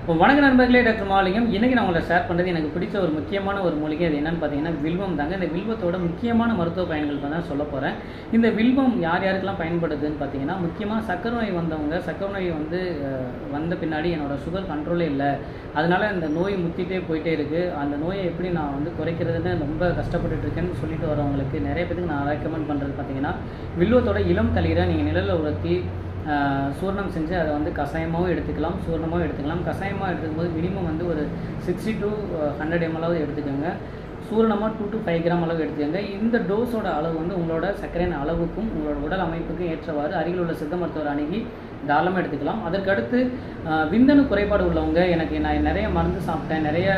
இப்போ வணக்க நண்பர்களே டாக்டர் மாலிங்கம். இன்றைக்கி நான் உங்களை ஷேர் பண்ணுறது எனக்கு பிடிச்ச ஒரு முக்கியமான ஒரு மூலிகை அது என்னென்னு பார்த்தீங்கன்னா வில்வம் தாங்க. இந்த வில்வத்தோட முக்கியமான மருத்துவ பயன்கள் தான் சொல்ல போகிறேன் இந்த வில்வம் யார் யாருக்கெல்லாம் பயன்படுதுன்னு பார்த்தீங்கன்னா முக்கியமாக சக்கர நோய் வந்தவங்க சக்கரை நோய் வந்து வந்த பின்னாடி என்னோட சுகர் கண்ட்ரோலே இல்லை. அதனால் இந்த நோய் முத்திட்டே போயிட்டே இருக்குது அந்த நோயை எப்படி நான் வந்து குறைக்கிறதுன்னு ரொம்ப கஷ்டப்பட்டுட்டு இருக்கேன்னு சொல்லிட்டு வரவங்களுக்கு நிறைய பேருக்கு நான் ரெக்கமெண்ட் பண்ணுறது பார்த்தீங்கன்னா வில்வத்தோட இளம் தளிரை நீங்கள் நிழலில் உலர்த்தி சூர்ணம் செஞ்சு அதை வந்து கஷாயமாகவும் எடுத்துக்கலாம் சூர்ணமாகவும் எடுத்துக்கலாம். கஷாயமாக எடுத்துக்கும் போது மினிமம் வந்து ஒரு சிக்ஸ்டி டு ஹண்ட்ரட் எம்எல்லாவது எடுத்துக்கோங்க. சூரணமாக டூ டு ஃபைவ் கிராம் அளவு எடுத்துக்கோங்க. இந்த டோஸோட அளவு வந்து உங்களோட சர்க்கரையின் அளவுக்கும் உங்களோட உடல் அமைப்புக்கும் ஏற்றவாறு அருகில் உள்ள சித்த மருத்துவர் அணுகி தாராளமாக எடுத்துக்கலாம். அதற்கடுத்து விந்தணு குறைபாடு உள்ளவங்க எனக்கு நான் நிறைய மருந்து சாப்பிட்டேன் நிறைய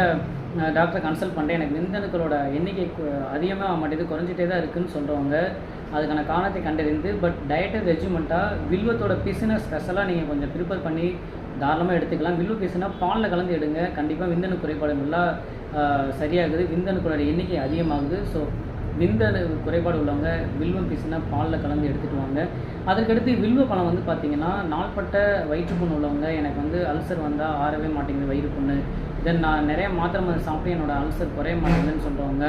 டாக்டரை கன்சல்ட் பண்ணிட்டு எனக்கு விந்தணுக்களோட எண்ணிக்கை அதிகமாக ஆக மாட்டேது குறைஞ்சிட்டே தான் இருக்குதுன்னு சொல்கிறவங்க அதுக்கான காரணத்தை கண்டறிந்து பட் டயட்டர் ரெஜிமெண்ட்டாக வில்வத்தோட பிசினை ஸ்பெஷலாக நீங்கள் கொஞ்சம் ப்ரிப்பேர் பண்ணி தாராளமாக எடுத்துக்கலாம். வில்வ பிசுனா பாலில் கலந்து எடுங்க. கண்டிப்பாக விந்தணு குறைபாடு நல்லா சரியாகுது. விந்தணுக்களோட எண்ணிக்கை அதிகமாகுது. ஸோ விந்தணு குறைபாடு உள்ளவங்க வில்வம் பிசுனா பாலில் கலந்து எடுத்துகிட்டு வாங்க. அதற்கடுத்து வில்வ பழம் வந்து பார்த்திங்கன்னா நாள்பட்ட வயிற்றுப்புண் உள்ளவங்க எனக்கு வந்து அல்சர் வந்தால் ஆறவே மாட்டேங்குது வயிறு புண்ணு. தென் நான் நிறைய மாத்திரை மருந்து சாப்பிட்டு என்னோட அல்சர் குறைய மாட்டேங்குதுன்னு சொல்கிறவங்க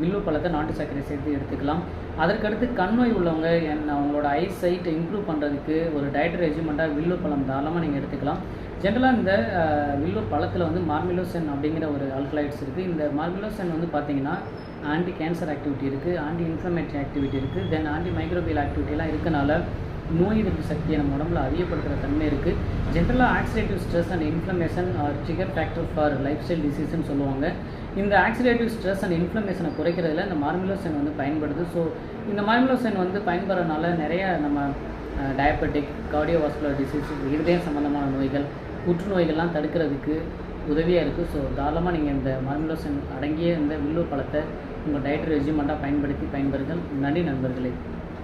வில்லு பழத்தை நாட்டு சர்க்கரை சேர்த்து எடுத்துக்கலாம். அதற்கடுத்து கண் நோய் உள்ளவங்க என் அவங்களோட ஐ சைட் இம்ப்ரூவ் பண்ணுறதுக்கு ஒரு டயட் ரெஜிமெண்ட்டாக வில்லு பழம் தாராளமாக நீங்கள் எடுத்துக்கலாம். ஜென்ரலாக இந்த வில்லூர் வில்லு பழத்தில் வந்து மார்மிலோசன் அப்படிங்கிற ஒரு ஆல்கலைட்ஸ் இருக்குது இந்த மார்மிலோசன் வந்து பார்த்தீங்கன்னா ஆன்டி கேன்சர் ஆக்டிவிட்டி இருக்குது ஆன்டி இன்ஃப்ளமேட்டரி ஆக்டிவிட்டி இருக்குது தென் ஆன்டி மைக்ரோபியல் ஆக்டிவிட்டிலாம் இருக்கனால நோய் எதிர்ப்பு சக்தியை நம்ம உடம்புல அதிகப்படுத்துகிற தன்மை இருக்குது ஜென்ரலாக oxidative stress and inflammation are trigger factor for lifestyle டிசீஸ்ன்னு சொல்லுவாங்க. இந்த ஆக்சிடேட்டிவ் ஸ்ட்ரெஸ் அண்ட் இன்ஃப்ளமேஷனை குறைக்கிறதுல இந்த மார்மிலோசன் வந்து பயன்படுது. ஸோ இந்த மார்மிலோசன் வந்து பயன்படுறதுனால நிறைய நம்ம டயபெட்டிக் கார்டியோவாஸ்குலர் டிசீஸ் இருதயம் சம்மந்தமான நோய்கள் புற்றுநோய்கள்லாம் தடுக்கிறதுக்கு உதவியாக இருக்குது ஸோ தாராளமாக நீங்கள் இந்த மார்மிலோசன் அடங்கிய இந்த வில்லூர் பழத்தை உங்கள் டயட் ரெஜிமெண்ட்டாக பயன்படுத்தி பயன்பெறுங்கள். நன்றி நண்பர்களே.